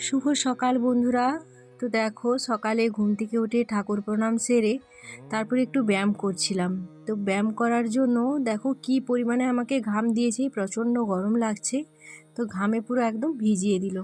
শুভ সকাল, বন্ধুরা। তো দেখো, সকালে ঘুম থেকে উঠে ঠাকুর প্রণাম সেরে তারপরে একটু ব্যায়াম করছিলাম। তো ব্যায়াম করার জন্য দেখো কি পরিমাণে আমাকে ঘাম দিয়েছে, প্রচণ্ড গরম লাগছে। তো ঘামে পুরো একদম ভিজিয়ে দিল।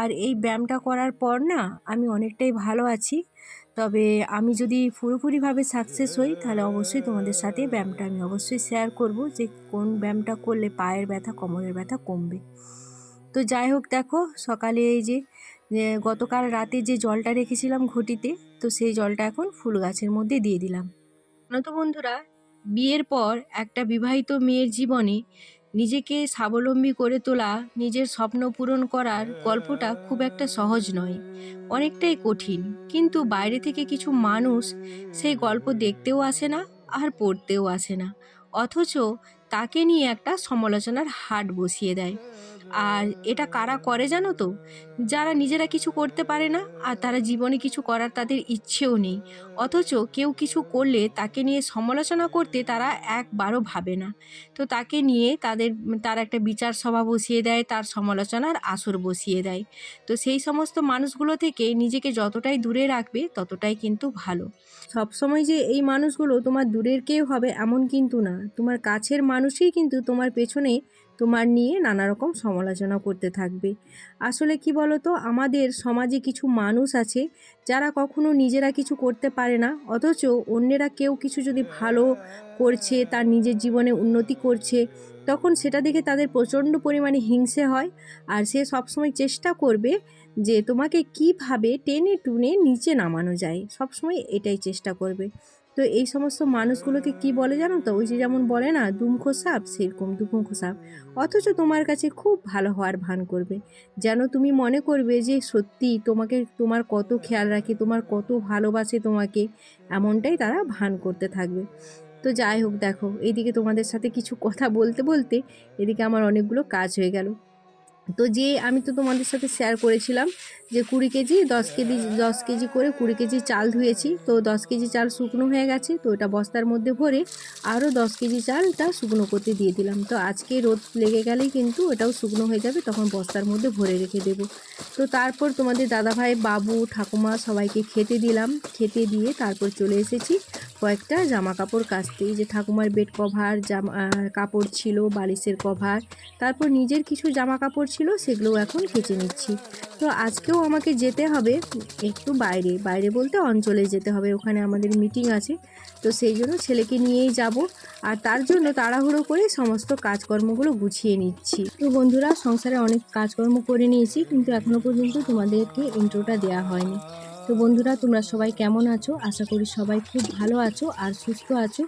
আর এই ব্যায়ামটা করার পর না আমি অনেকটাই ভালো আছি। তবে আমি যদি পুরোপুরিভাবে সাকসেস হই, তাহলে অবশ্যই তোমাদের সাথে ব্যায়ামটা আমি অবশ্যই শেয়ার করব যে কোন ব্যায়ামটা করলে পায়ের ব্যথা, কোমরের ব্যথা কমবে। তো যাই হোক দেখো, সকালে এই যে গতকাল রাতে যে জলটা রেখেছিলাম ঘটিতে, তো সেই জলটা এখন ফুল গাছের মধ্যে দিয়ে দিলাম। তো বন্ধুরা, বিয়ের পর একটা বিবাহিত মেয়ের জীবনে নিজেকে স্বাবলম্বী করে তোলা, নিজের স্বপ্ন পূরণ করার গল্পটা খুব একটা সহজ নয়। অনেকটাই কঠিন, কিন্তু বাইরে থেকে কিছু মানুষ সেই গল্প দেখতেও আসে না আর পড়তেও আসে না। অথচ তাকে নিয়ে একটা সমালোচনার হাট বসিয়ে দেয়। আর এটা কারা করে জানো তো? যারা নিজেরা কিছু করতে পারে না আর তারা জীবনে কিছু করার তাদের ইচ্ছেও নেই। অথচ কেউ কিছু করলে তাকে নিয়ে সমালোচনা করতে তারা একবারও ভাবে না। তো তাকে নিয়ে তাদের, তার একটা বিচার সভা বসিয়ে দেয়, তার সমালোচনার আসর বসিয়ে দেয়। তো সেই সমস্ত মানুষগুলো থেকে নিজেকে যতটাই দূরে রাখবে ততটাই কিন্তু ভালো। সবসময় যে এই মানুষগুলো তোমার দূরের কেউ হবে এমন কিন্তু না। তোমার কাছের মানুষই কিন্তু তোমার পেছনে তোমার নিয়ে নানা রকম সমালোচনা করতে থাকবে। আসলে কি বলতো, আমাদের সমাজে কিছু মানুষ আছে, যারা কখনো নিজেরা কিছু করতে পারে না, অথচ অন্যেরা কেউ কিছু যদি ভালো করছে, তার নিজের জীবনে উন্নতি করছে, তখন সেটা দেখে তাদের প্রচণ্ড পরিমাণে হিংসে হয়, আর সে সবসময় চেষ্টা করবে যে তোমাকে কীভাবে টেনে টুনে নিচে নামানো যায়। সবসময় এটাই চেষ্টা করবে। তো এই সমস্ত মানুষগুলোকে কি বলে জানো তো? ওই যে যেমন বলে না দুমখো সাপ সেরকম দুমুখো সাপ অথচ তোমার কাছে খুব ভালো হওয়ার ভান করবে। যেন তুমি মনে করবে যে সত্যি তোমাকে, তোমার কত খেয়াল রাখে, তোমার কত ভালোবাসে তোমাকে, এমনটাই তারা ভান করতে থাকবে। তো যাই হোক, দেখো এইদিকে তোমাদের সাথে কিছু কথা বলতে বলতে এদিকে আমার অনেকগুলো কাজ হয়ে গেল। তো যে আমি তো তোমাদের সাথে শেয়ার করেছিলাম যে কুড়ি কেজি, দশ কেজি দশ কেজি করে কুড়ি কেজি চাল ধুয়েছি। তো দশ কেজি চাল শুকনো হয়ে গেছে, তো এটা বস্তার মধ্যে ভরে আরও দশ কেজি চালটা শুকনো করতে দিয়ে দিলাম। তো আজকে রোদ লেগে গেলেই কিন্তু এটাও শুকনো হয়ে যাবে, তখন বস্তার মধ্যে ভরে রেখে দেবো। তো তারপর তোমাদের দাদাভাই, বাবু, ঠাকুমা সবাইকে খেতে দিলাম, খেতে দিয়ে তারপর চলে এসেছি। কয়েকটা জামা কাপড় কাচতে যে ঠাকুমার বেড কভার, জামা কাপড় ছিল, বালিশের কভার, তারপর নিজের কিছু জামা কাপড় ছিল সেগুলো এখন কেচে নিচ্ছি। তো আজকেও আমাকে যেতে হবে একটু বাইরে। বাইরে বলতে অঞ্চলে যেতে হবে, ওখানে আমাদের মিটিং আছে। তো সেই জন্য ছেলেকে নিয়েই যাব, আর তার জন্য তাড়াহুড়ো করে সমস্ত কাজকর্মগুলো গুছিয়ে নিচ্ছি। তো বন্ধুরা, সংসারে অনেক কাজকর্ম করে নিয়েছি, কিন্তু এখনও পর্যন্ত তোমাদেরকে ইন্ট্রোটা দেওয়া হয়নি। তো বন্ধুরা, তোমরা সবাই কেমন আছো? আশা করি সবাই খুব ভালো আছো আর সুস্থ আছো।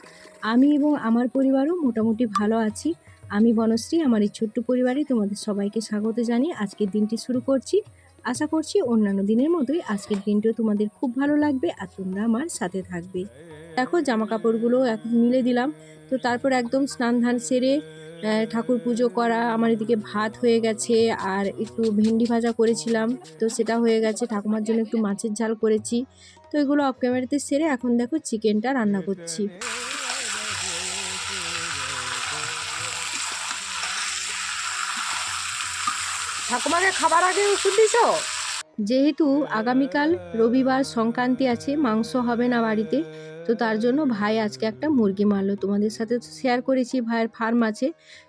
আমি এবং আমার পরিবারও মোটামুটি ভালো আছি। আমি বনশ্রী, আমার এই ছোট্ট পরিবারে তোমাদের সবাইকে স্বাগত জানিয়ে আজকের দিনটি শুরু করছি। আশা করছি অন্যান্য দিনের মতোই আজকের দিনটিও তোমাদের খুব ভালো লাগবে আর তোমরা আমার সাথে থাকবে। দেখো জামা কাপড়গুলো এখন মিলে দিলাম। তো তারপর একদম স্নান ধান সেরে ঠাকুর পুজো করা আমার এদিকে ভাত হয়ে গেছে আর একটু ভেন্ডি ভাজা করেছিলাম। তো সেটা হয়ে গেছে ঠাকুমার জন্য একটু মাছের ঝাল করেছি। তো এগুলো অফ ক্যামেরাতে সেরে এখন দেখো চিকেনটা রান্না করছি। ঠাকুমাকে খাবার আগে ওষুধ দিছো? যেহেতু আগামীকাল রবিবার সংক্রান্তি আছে মাংস হবে না বাড়িতে তো তার জন্য ভাই আজকে একটা মুরগি মারলো। তোমাদের সাথে শেয়ার করেছি, ভাইয়ের ফার্ম আছে।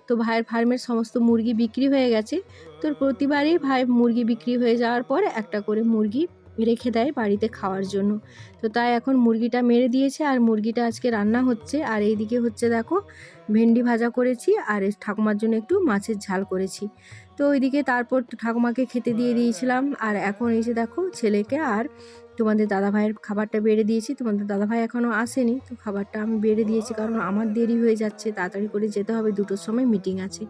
তো ভাইয়ের ফার্মের সমস্ত মুরগি বিক্রি হয়ে গেছে। তো প্রতিবারই ভাই মুরগি বিক্রি হয়ে যাওয়ার পর একটা করে মুরগি রেখে দেয় বাড়িতে খাওয়ার জন্য। তো তাই এখন মুরগিটা মেরে দিয়েছে আর মুরগিটা আজকে রান্না হচ্ছে। আর এইদিকে হচ্ছে দেখো, ভেন্ডি ভাজা করেছি আর ঠাকুমার জন্য একটু মাছের ঝাল করেছি। তো ওইদিকে তারপর ঠাকুমাকে খেতে দিয়ে দিয়েছিলাম। আর এখন যে দেখো ছেলেকে আর তোমাদের দাদাভাইয়ের খাবারটা বেড়ে দিয়েছি, তোমাদের দাদাভাই এখনও আসেনি, তো খাবারটা আমি বেড়ে দিয়েছি কারণ আমার দেরি হয়ে যাচ্ছে, তাড়াতাড়ি করে যেতে হবে, দুটোর সময় মিটিং আছে।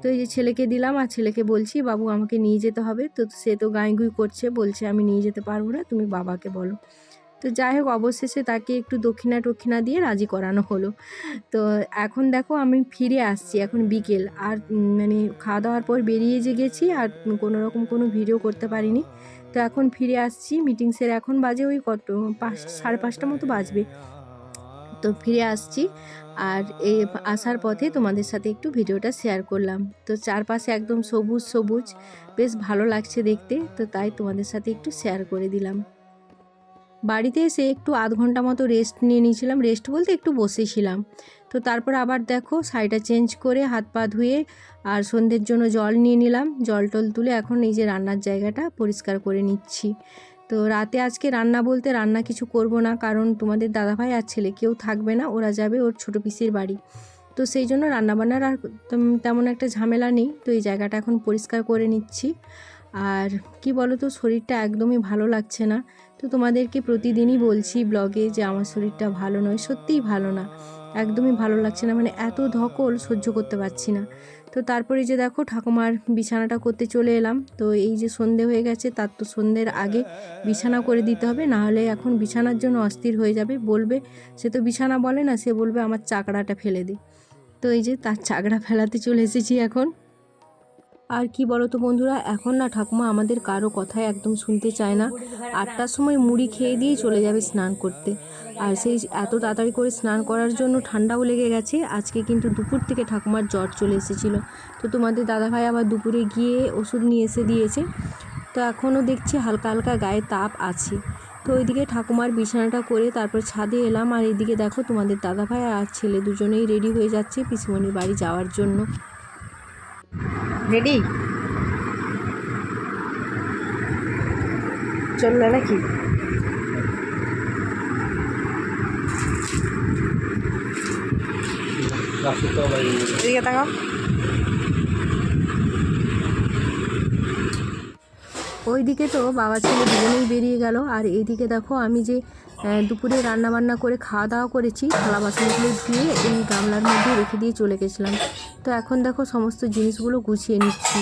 তো এই যে ছেলেকে দিলাম আর ছেলেকে বলছি, বাবু, আমাকে নিয়ে যেতে হবে। তো সে তো গাঁই করছে, বলছে, আমি নিয়ে যেতে পারব না, তুমি বাবাকে বলো। তো যাই হোক, অবশেষে তাকে একটু দক্ষিণা টক্ষিণা দিয়ে রাজি করানো হলো। তো এখন দেখো, আমি ফিরে আসছি এখন বিকেল, আর মানে খাওয়া দাওয়ার পর বেরিয়ে যে গেছি, আর কোনো রকম কোনো ভিডিও করতে পারিনি। তো এখন ফিরে আসছি মিটিং সেরে এখন বাজে ওই কত পাঁচ সাড়ে পাঁচটা মতো বাজবে। তো ফিরে আসছি আর এই আসার পথে তোমাদের সাথে একটু ভিডিওটা শেয়ার করলাম। তো চারপাশে একদম সবুজ সবুজ বেশ ভালো লাগছে দেখতে তো তাই তোমাদের সাথে একটু শেয়ার করে দিলাম। বাড়িতে এসে একটু আধ ঘণ্টা মতো রেস্ট নিয়ে নিয়েছিলাম। রেস্ট বলতে একটু বসেছিলাম। তো তারপর আবার দেখো শাড়িটা চেঞ্জ করে হাত পা ধুয়ে আর সন্ধ্যের জন্য জল নিয়ে নিলাম। জল টল তুলে এখন এই যে রান্নার জায়গাটা পরিষ্কার করে নিচ্ছি। তো রাতে আজকে রান্না বলতে রান্না কিছু করব না, কারণ তোমাদের দাদাভাই আর ছেলে কেউ থাকবে না, ওরা যাবে ওর ছোটো পিসির বাড়ি। তো সেই জন্য রান্নাবান্নার আর তেমন একটা ঝামেলা নেই, তো এই জায়গাটা এখন পরিষ্কার করে নিচ্ছি। আর কি বলো তো শরীরটা একদমই ভালো লাগছে না। তো তোমাদেরকে প্রতিদিনই বলছি ব্লগে যে আমার শরীরটা ভালো নয়, সত্যিই ভালো না। একদমই ভালো লাগছে না মানে এত ধকল সহ্য করতে পারছি না। তো তারপরে যে দেখো ঠাকুমার বিছানাটা করতে চলে এলাম, তো এই যে সন্ধে হয়ে গেছে, তার তো সন্ধ্যের আগে বিছানা করে দিতে হবে না হলে এখন বিছানার জন্য অস্থির হয়ে যাবে, বলবে, সে তো বিছানা বলে না, সে বলবে আমার চাকড়াটা ফেলে দে। তো এই যে তার চাকড়া ফেলাতে চলে এসেছি এখন। আর কি বলো তো বন্ধুরা, এখন না ঠাকুমা আমাদের কারও কথাই একদম শুনতে চায় না। আটটার সময় মুড়ি খেয়ে দিয়ে চলে যাবে স্নান করতে। আর সেই এত তাড়াতাড়ি করে স্নান করার জন্য ঠান্ডাও লেগে গেছে। আজকে কিন্তু দুপুর থেকে ঠাকুমার জ্বর চলে এসেছিল। তো তোমাদের দাদাভাই আবার দুপুরে গিয়ে ওষুধ নিয়ে এসে দিয়েছে। তো এখনও দেখছি হালকা হালকা গায়ে তাপ আছে। তো ওইদিকে ঠাকুমার বিছানাটা করে তারপর ছাদে এলাম। আর এইদিকে দেখো তোমাদের দাদাভাই আর ছেলে দুজনেই রেডি হয়ে যাচ্ছে পিসিমণির বাড়ি যাওয়ার জন্য। রেডি চলল নাকি? ওইদিকে তো বাবা ছেলে দুজনেই বেরিয়ে গেল, আর এইদিকে দেখো আমি যে দুপুরে রান্না বান্না করে খাওয়া দাওয়া করেছি, থালা বাসনগুলো ধুয়ে এই গামলার মধ্যে রেখে দিয়ে চলে গেছিলাম। তো এখন দেখো সমস্ত জিনিসগুলো গুছিয়ে নিচ্ছি।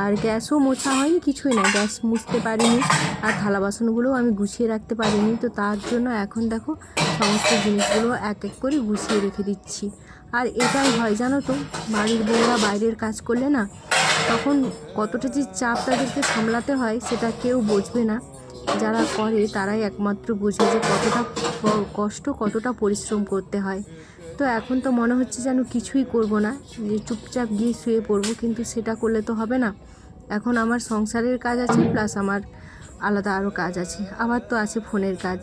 আর গ্যাসও মোছা হয়নি, কিছুই না, গ্যাস মুছতে পারিনি আর থালা বাসনগুলোও আমি গুছিয়ে রাখতে পারিনি। তো তার জন্য এখন দেখো সমস্ত জিনিসগুলো এক এক করে গুছিয়ে রেখে দিচ্ছি। আর এটাই হয়, জানো তো, বাড়ির বউরা বাইরের কাজ করলে না, তখন কতটা যে চাপ তাদেরকে সামলাতে হয়, সেটা কেউ বুঝবে না। যারা করে, তারাই একমাত্র বুঝে যে কতটা কষ্ট, কতটা পরিশ্রম করতে হয়। তো এখন তো মনে হচ্ছে যেন কিছুই করব না। যে চুপচাপ গিয়ে শুয়ে পড়ব, কিন্তু সেটা করলে তো হবে না। এখন আমার সংসারের কাজ আছে প্লাস আমার আলাদা আরও কাজ আছে। আবার তো আছে ফোনের কাজ।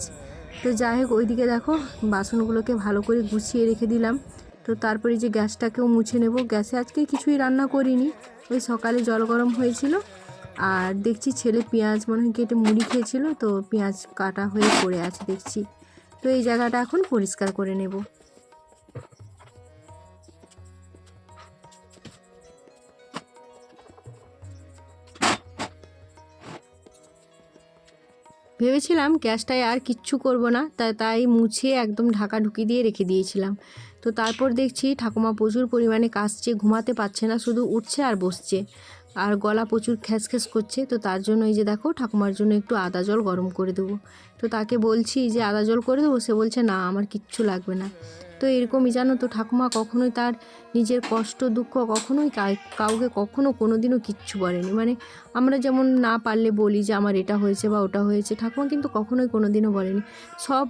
তো যাই হোক, ওইদিকে দেখো, বাসনগুলোকে ভালো করে গুছিয়ে রেখে দিলাম। তো তারপরে যে গ্যাসটাকেও মুছে নেব। গ্যাসে আজকে কিছুই রান্না করিনি। ওই সকালে জল গরম হয়েছিল। আর দেখছি ছেলে পেঁয়াজ, মনে হয় কেটে মুড়ি খেয়েছিল, তো পেঁয়াজ কাটা হয়ে পড়ে আছে দেখছি। তো এই জায়গাটা এখন পরিষ্কার করে নেব। ভেবেছিলাম গ্যাসটায় আর কিচ্ছু করব না তাই তাই মুছে একদম ঢাকা ঢুকি দিয়ে রেখে দিয়েছিলাম। তো তারপর দেখছি ঠাকুমা প্রচুর পরিমাণে কাশছে, ঘুমাতে পারছে না, শুধু উঠছে আর বসছে। আর গলা প্রচুর খ্যাস খ্যাস করছে, তো তার জন্য এই যে দেখো ঠাকুমার জন্য একটু আদা জল গরম করে দেবো। তো তাকে বলছি যে আদা জল করে দেবো, সে বলছে না, আমার কিচ্ছু লাগবে না। তো এরকমই জানো তো ঠাকুমা কখনোই তার নিজের কষ্ট, দুঃখ কখনোই কাউকে কখনো কোনো দিনও কিচ্ছু বলেনি মানে আমরা যেমন না পারলে বলি যে আমার এটা হয়েছে বা ওটা হয়েছে, ঠাকুমা কিন্তু কখনোই কোনো দিনও বলেনি। সব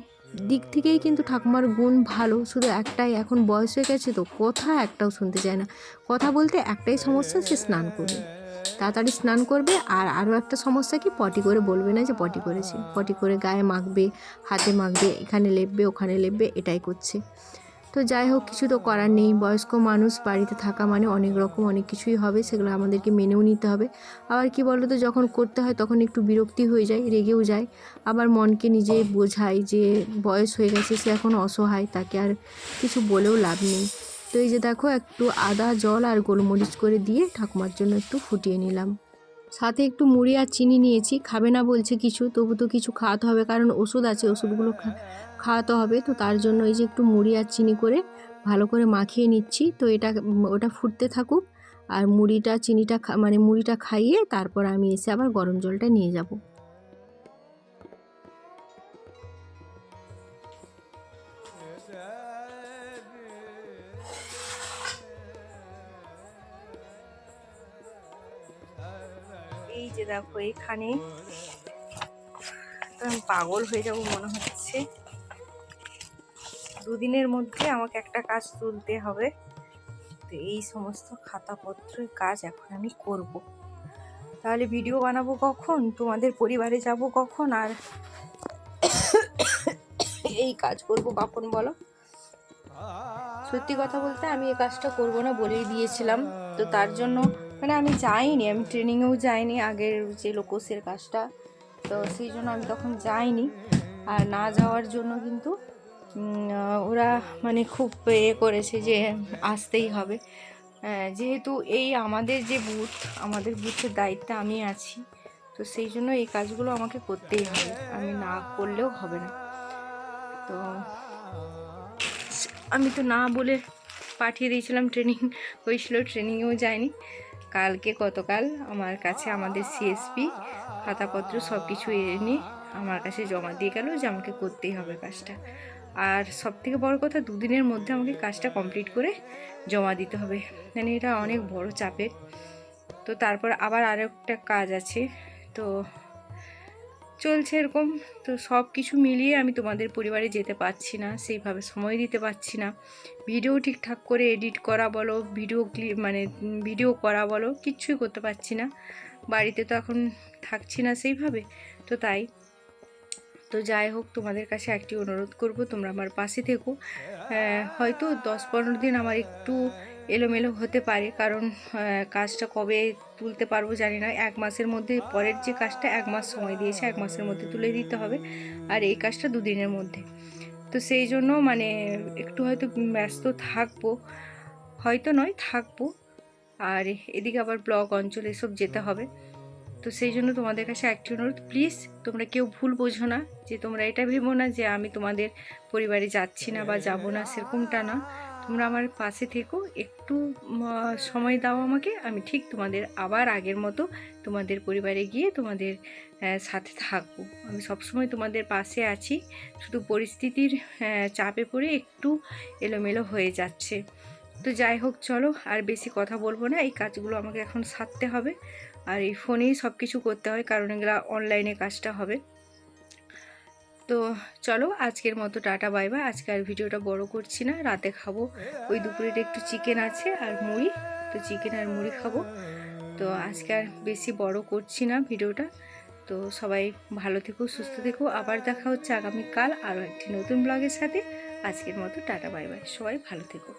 দিক থেকেই কিন্তু ঠাকুমার গুণ ভালো, শুধু একটাই, এখন বয়স হয়ে গেছে তো কথা একটাও শুনতে চায় না। কথা বলতে একটাই সমস্যা, সে স্নান করবে তাড়াতাড়ি স্নান করবে আর আরও একটা সমস্যা কি, পটি করে বলবে না যে পটি করেছে। পটি করে গায়ে মাখবে, হাতে মাখবে, এখানে লেপবে, ওখানে লেপবে, এটাই করছে। তো যাই হোক, কিছু তো করার নেই। বয়স্ক মানুষ, বাড়িতে থাকা মানে অনেক রকম অনেক কিছুই হবে, সেগুলো আমাদেরকে মেনেও নিতে হবে। আবার কি বলো তো যখন করতে হয় তখন একটু বিরক্তি হয়ে যায়, রেগেও যায়। আবার মনকে নিজে বোঝাই যে বয়স হয়ে গেছে, সে এখন অসহায়, তাকে আর কিছু বলেও লাভ নেই। তো এই যে দেখো, একটু আদা, জল আর গোলমরিচ করে দিয়ে ঠাকুমার জন্য একটু ফুটিয়ে নিলাম। সাথে একটু মুড়ি আর চিনি নিয়েছি। খাবে না বলছে কিছু, তবু তো কিছু খাওয়াতে হবে, কারণ ওষুধ আছে, ওষুধগুলো খাওয়াতে হবে। তো তার জন্য এই যে একটু মুড়ি আর চিনি করে ভালো করে মাখিয়ে নিচ্ছি। তো এটা, ওটা ফুটতে থাকুক আর মুড়িটা, চিনিটা মানে মুড়িটা খাইয়ে তারপর আমি এসে আবার গরম জলটা নিয়ে যাব। দেখো এখানে। আমি পাগল হয়ে যাব মনে হচ্ছে। দুদিনের মধ্যে আমাকে একটা কাজ তুলতে হবে। তো এই সমস্ত খাতাপত্রের কাজ এখন আমি করব। তাহলে ভিডিও বানাবো কখন? তোমাদের পরিবারে যাব কখন? আর এই কাজ করব কখন বলো? সত্যি কথা বলতে আমি এই কাজটা করব না বলেই দিয়েছিলাম। তো তার জন্য মানে আমি যাইনি, আমি ট্রেনিংয়েও যাইনি আগের যে লোকসের কাজটা। তো সেই জন্য আমি তখন যাইনি। আর না যাওয়ার জন্য কিন্তু ওরা মানে খুব এ করেছে যে আসতেই হবে। যেহেতু এই আমাদের যে বুথ, আমাদের বুথের দায়িত্বে আমি আছি, তো সেই জন্য এই কাজগুলো আমাকে করতেই হবে। আমি না করলেও হবে না। তো আমি তো না বলে পাঠিয়ে দিয়েছিলাম ট্রেনিং হয়েছিল ট্রেনিংয়েও যায়নি কালকে গতকাল আমার কাছে আমাদের সিএসপি খাতাপত্র সব কিছু এনে আমার কাছে জমা দিয়ে গেল যে আমাকে করতেই হবে কাজটা। আর সব থেকে বড় কথা দুদিনের মধ্যে আমাকে কাজটা কমপ্লিট করে জমা দিতে হবে। মানে এটা অনেক বড় চাপের। তো তারপর আবার আরেকটা কাজ আছে। তো চলছে এরকম। তো সব কিছু মিলিয়ে আমি তোমাদের পরিবারে যেতে পারছি না সেইভাবে সময় দিতে পারছি না। ভিডিও ঠিকঠাক করে এডিট করা বলো ভিডিও ক্লি মানে ভিডিও করা বলো কিচ্ছুই করতে পারছি না। বাড়িতে তো এখন থাকছি না সেইভাবে তো তাই। তো যাই হোক তোমাদের কাছে একটি অনুরোধ করব তোমরা আমার পাশে থেকো। আহ, হয়তো দশ পনেরো দিন আমার একটু এলোমেলো হতে পারে, কারণ কাজটা কবে তুলতে পারব জানি না। এক মাসের মধ্যে, পরের যে কাজটা এক মাস সময় দিয়েছে, এক মাসের মধ্যে তুলে দিতে হবে। আর এই কাজটা দুদিনের মধ্যে। তো সেই জন্য মানে একটু হয়তো ব্যস্ত থাকব। হয়তো নয়, থাকব। আর এদিকে আবার ব্লক অঞ্চল এসব যেতে হবে। তো সেই জন্য তোমাদের কাছে একটি অনুরোধ, প্লিজ তোমরা কেউ ভুল বোঝো না যে তোমরা এটা ভেবো না যে আমি তোমাদের পরিবারে যাচ্ছি না বা যাব না, সেরকমটা না। তোমরা আমার পাশে থেকো, একটু সময় দাও আমাকে, আমি ঠিক তোমাদের আবার আগের মতো তোমাদের পরিবারে গিয়ে তোমাদের সাথে থাকব। আমি সবসময় তোমাদের পাশে আছি, শুধু পরিস্থিতির চাপে পড়ে একটু এলোমেলো হয়ে যাচ্ছে। তো যাই হোক, চলো, আর বেশি কথা বলব না, এই কাজগুলো আমাকে এখন সারতে হবে। আর এই ফোনেই সব কিছু করতে হয়, কারণ এগুলো অনলাইনে কাজটা হবে। তো চলো আজকের মতো টাটা, বাই বাই। আজকে আর ভিডিওটা বড় করছি না, রাতে খাব। ওই দুপুরের একটু চিকেন আছে আর মুড়ি, তো চিকেন আর মুড়ি খাব। তো আজকে আর বেশি বড় করছি না ভিডিওটা। তো সবাই ভালো থেকো, সুস্থ থেকো। আবার দেখা হচ্ছে আগামীকাল আরও একটি নতুন ব্লগের সাথে। আজকের মতো টাটা, বাই বাই। সবাই ভালো থেকো।